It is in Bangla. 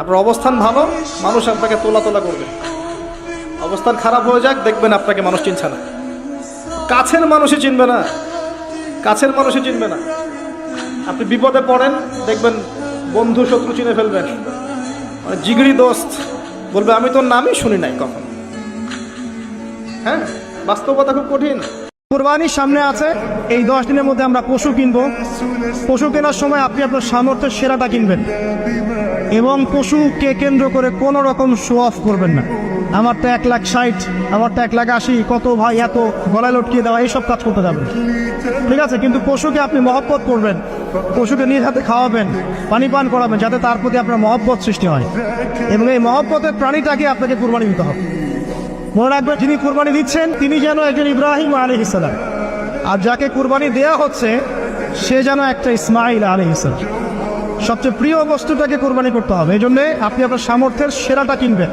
আপনার অবস্থান ভালো, মানুষ আপনাকে তোলা তোলা করবে। অবস্থান খারাপ হয়ে যাক, দেখবেন আপনাকে মানুষ চিনছে না। কাছের মানুষই চিনবে না, কাছের মানুষই চিনবে না। আপনি বিপদে পড়েন, দেখবেন বন্ধু শত্রু চিনে ফেলবেন মানে জিগড়ি দোস্ত বলবে, আমি তোর নামই শুনি নাই কখন। হ্যাঁ বাস্তবতা খুব কঠিন। কোরবানির সামনে আছে। এই দশ দিনের মধ্যে আমরা পশু কিনবো। পশু কেনার সময় আপনি আপনার সামর্থ্যের সেরাটা কিনবেন। এবং পশুকে কেন্দ্র করে কোনো রকম শো অফ করবেন না। আমার তো এক লাখ ষাট, আমার তো এক লাখ আশি, কত ভাই এত গলায় লটকিয়ে দেওয়া, এইসব কাজ করতে যাবেন। ঠিক আছে? কিন্তু পশুকে আপনি মহব্বত করবেন, পশুকে নিজ হাতে খাওয়াবেন, পানি পান করাবেন, যাতে তার প্রতি আপনার মহব্বত সৃষ্টি হয়। এবং এই মহব্বতের প্রাণীটাকে আপনাকে কুরবানি দিতে হবে। মনে রাখবেন, যিনি কুরবানি দিচ্ছেন, তিনি যেন একজন ইব্রাহিম আলী ইসলাম আর যাকে কুরবানি দেয়া হচ্ছে, সে যেন একটা ইসমাইল আলী ইসলাম সবচেয়ে প্রিয় বস্তুটাকে কোরবানি করতে হবে। এই জন্যে আপনি আপনার সামর্থ্যের সেরাটা কিনবেন।